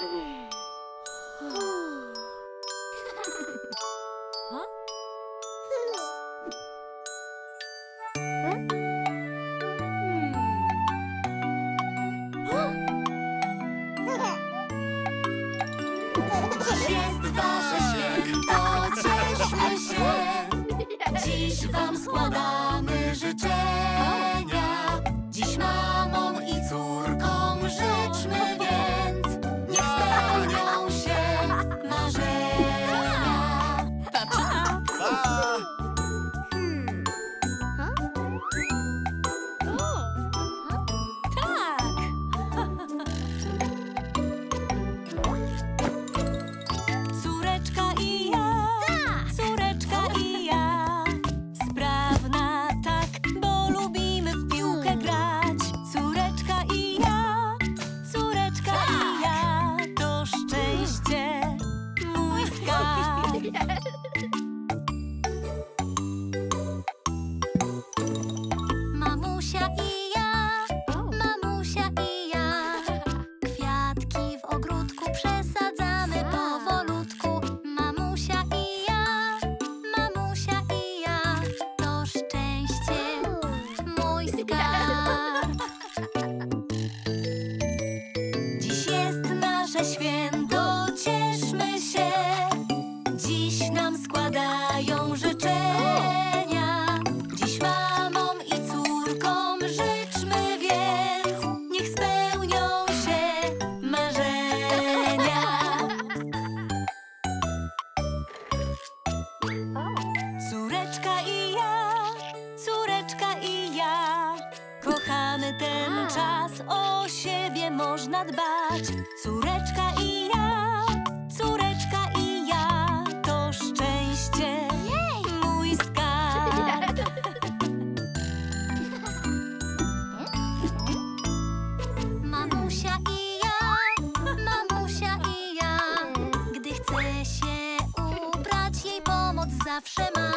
Jest wasz śnieg, to cieszmy się. Dziś wam składamy życzenia. Dziś mamom i córkom życzmy. ten czas o siebie można dbać. Córeczka i ja, córeczka i ja, to szczęście, mój skarb. Mamusia i ja, mamusia i ja, gdy chce się ubrać, jej pomoc zawsze ma.